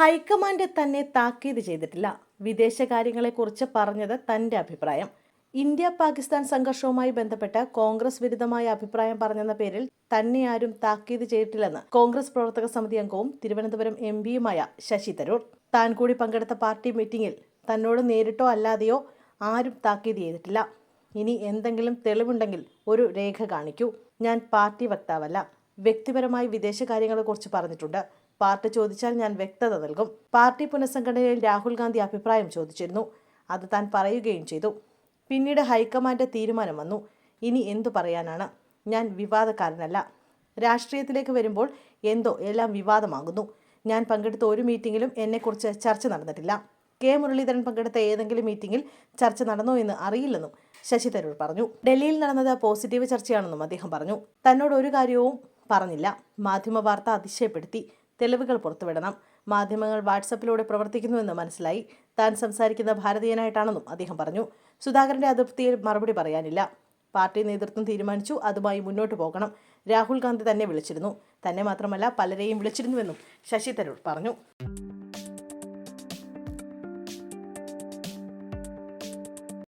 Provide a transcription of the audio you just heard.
High command തന്നെ താക്കീത് ചെയ്തിട്ടില്ല. വിദേശകാര്യങ്ങളെക്കുറിച്ച് പറഞ്ഞത് തന്റെ അഭിപ്രായം. ഇന്ത്യ പാകിസ്ഥാൻ സംഘർഷവുമായി ബന്ധപ്പെട്ട് കോൺഗ്രസ് വിരുദ്ധമായ അഭിപ്രായം പറഞ്ഞെന്ന പേരിൽ തന്നെ ആരും താക്കീത് ചെയ്തിട്ടില്ലെന്ന് കോൺഗ്രസ് പ്രവർത്തക സമിതി അംഗവും തിരുവനന്തപുരം എം പിയുമായ ശശി തരൂർ. താൻ കൂടി പങ്കെടുത്ത പാർട്ടി മീറ്റിംഗിൽ തന്നോട് നേരിട്ടോ അല്ലാതെയോ ആരും താക്കീത് ചെയ്തിട്ടില്ല. ഇനി എന്തെങ്കിലും തെളിവുണ്ടെങ്കിൽ ഒരു രേഖ കാണിക്കൂ. ഞാൻ പാർട്ടി വക്താവല്ല. വ്യക്തിപരമായി വിദേശകാര്യങ്ങളെക്കുറിച്ച് പറഞ്ഞിട്ടുണ്ട്. പാർട്ടി ചോദിച്ചാൽ ഞാൻ വ്യക്തത നൽകും. പാർട്ടി പുനഃസംഘടനയിൽ രാഹുൽ ഗാന്ധി അഭിപ്രായം ചോദിച്ചിരുന്നു. അത് താൻ പറയുകയും ചെയ്തു. പിന്നീട് ഹൈക്കമാൻഡ് തീരുമാനം വന്നു. ഇനി എന്തു പറയാനാണ്? ഞാൻ വിവാദക്കാരനല്ല. രാഷ്ട്രീയത്തിലേക്ക് വരുമ്പോൾ എന്തോ എല്ലാം വിവാദമാകുന്നു. ഞാൻ പങ്കെടുത്ത ഒരു മീറ്റിംഗിലും എന്നെക്കുറിച്ച് ചർച്ച നടന്നിട്ടില്ല. കെ. മുരളീധരൻ പങ്കെടുത്ത ഏതെങ്കിലും മീറ്റിംഗിൽ ചർച്ച നടന്നോ എന്ന് അറിയില്ലെന്നും ശശി തരൂർ പറഞ്ഞു. ഡൽഹിയിൽ നടന്നത് പോസിറ്റീവ് ചർച്ചയാണെന്നും അദ്ദേഹം പറഞ്ഞു. തന്നോട് ഒരു കാര്യവും പറഞ്ഞില്ല. മാധ്യമ വാർത്ത അതിശയപ്പെടുത്തി തെളിവുകൾ പുറത്തുവിടണം. മാധ്യമങ്ങൾ വാട്സപ്പിലൂടെ പ്രവർത്തിക്കുന്നുവെന്ന് മനസ്സിലായി. താൻ സംസാരിക്കുന്ന ഭാരതീയനായിട്ടാണെന്നും അദ്ദേഹം പറഞ്ഞു. സുധാകരന്റെ അതൃപ്തിയിൽ മറുപടി പറയാനില്ല. പാർട്ടി നേതൃത്വം തീരുമാനിച്ചു. അതുമായി മുന്നോട്ട് പോകണം. രാഹുൽ ഗാന്ധി തന്നെ വിളിച്ചിരുന്നു. തന്നെ മാത്രമല്ല പലരെയും വിളിച്ചിരുന്നുവെന്നും ശശി തരൂർ പറഞ്ഞു.